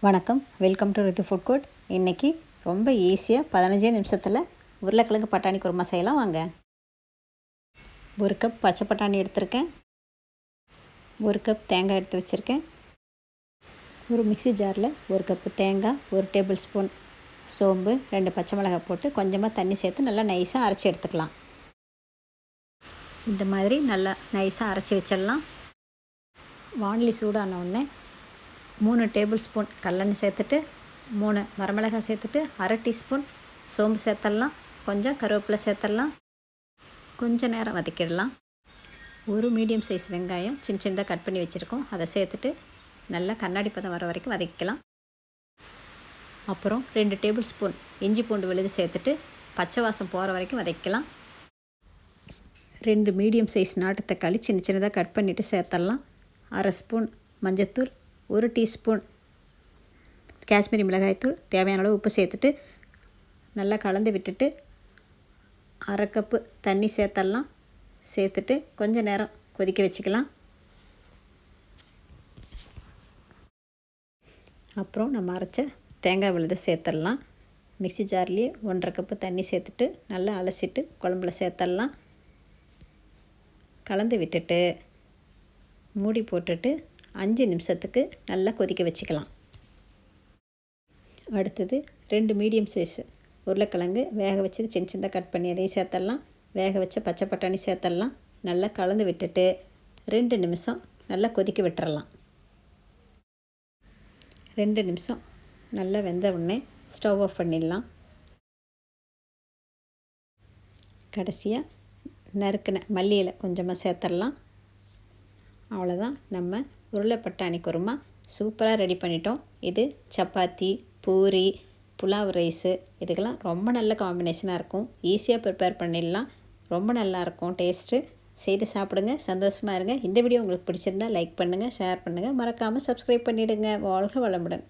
வணக்கம். Welcome to Ritu food court இன்றைக்கி ரொம்ப ஈஸியாக பதினஞ்சே நிமிஷத்தில் உருளைக்கிழங்கு பட்டாணி குருமா செய்யலாம். வாங்க. ஒரு கப் பச்சை பட்டாணி எடுத்திருக்கேன். ஒரு கப் தேங்காய் எடுத்து வச்சுருக்கேன். ஒரு மிக்சி ஜாரில் ஒரு கப்பு தேங்காய் ஒரு டேபிள் ஸ்பூன் சோம்பு ரெண்டு பச்சை மிளகாய் போட்டு கொஞ்சமாக தண்ணி சேர்த்து நல்லா நைஸாக அரைச்சி எடுத்துக்கலாம். இந்த மாதிரி நல்லா நைஸாக அரைச்சி வச்சிடலாம். வானலி சூடான உடனே மூணு டேபிள் ஸ்பூன் கல்லெண்ணெய் சேர்த்துட்டு மூணு வரமிளகாய் சேர்த்துட்டு அரை டீஸ்பூன் சோம்பு சேர்த்துடலாம் கொஞ்சம் கருவேப்பிலை சேர்த்துடலாம் கொஞ்சம் நேரம் வதக்கிடலாம். ஒரு மீடியம் சைஸ் வெங்காயம் சின்ன சின்னதாக கட் பண்ணி வச்சுருக்கோம். அதை சேர்த்துட்டு நல்லா கண்ணாடி பதம் வர வரைக்கும் வதக்கிக்கலாம். அப்புறம் ரெண்டு டேபிள் ஸ்பூன் இஞ்சி பூண்டு விழுது சேர்த்துட்டு பச்சை வாசம் போகிற வரைக்கும் வதக்கலாம் ரெண்டு மீடியம் சைஸ் நாட்டு தக்காளி சின்ன சின்னதாக கட் பண்ணிவிட்டு சேர்த்துடலாம் அரை ஸ்பூன் மஞ்சத்தூள் ஒரு டீஸ்பூன் காஷ்மீரி மிளகாய்த்தூள் தேவையான அளவு உப்பு சேர்த்துட்டு நல்லா கலந்து விட்டுட்டு அரை கப்பு தண்ணி சேர்த்தலாம் சேர்த்துட்டு கொஞ்சம் நேரம் கொதிக்க வச்சுக்கலாம். அப்புறம் நம்ம அரைச்ச தேங்காய் விழுதை சேர்த்துடலாம் மிக்சி ஜார்லேயே ஒன்றரை கப்பு தண்ணி சேர்த்துட்டு நல்லா அலசிட்டு குழம்புல சேர்த்துடலாம் கலந்து விட்டுட்டு மூடி போட்டுட்டு அஞ்சு நிமிஷத்துக்கு நல்லா கொதிக்க வச்சுக்கலாம். அடுத்தது ரெண்டு மீடியம் சைஸ் உருளைக்கிழங்கு வேக வச்சது சின்ன சின்னதாக கட் பண்ணி அதையும் சேர்த்துடலாம் வேக வச்ச பச்சை பட்டாணி சேர்த்துடலாம் நல்லா கலந்து விட்டுட்டு ரெண்டு நிமிஷம் நல்லா கொதிக்க விட்டுறலாம் ரெண்டு நிமிஷம் நல்லா வெந்த உடனே ஸ்டவ் ஆஃப் பண்ணிடலாம். கடைசியாக நறுக்கின மல்லியில் கொஞ்சமாக சேர்த்துடலாம் அவ்வளோதான் நம்ம உருளை பட்டாணி குருமா சூப்பராக ரெடி பண்ணிட்டோம். இது சப்பாத்தி பூரி புலாவ் ரைஸு இதுக்கெல்லாம் ரொம்ப நல்ல காம்பினேஷனாக இருக்கும். ஈஸியாக ப்ரிப்பேர் பண்ணிடலாம். ரொம்ப நல்லாயிருக்கும் டேஸ்ட்டு செய்து சாப்பிடுங்க சந்தோஷமாக இருங்க. இந்த வீடியோ உங்களுக்கு பிடிச்சிருந்தா லைக் பண்ணுங்கள் ஷேர் பண்ணுங்கள் மறக்காமல் சப்ஸ்கிரைப் பண்ணிவிடுங்க வாழ்க வளமுடன்.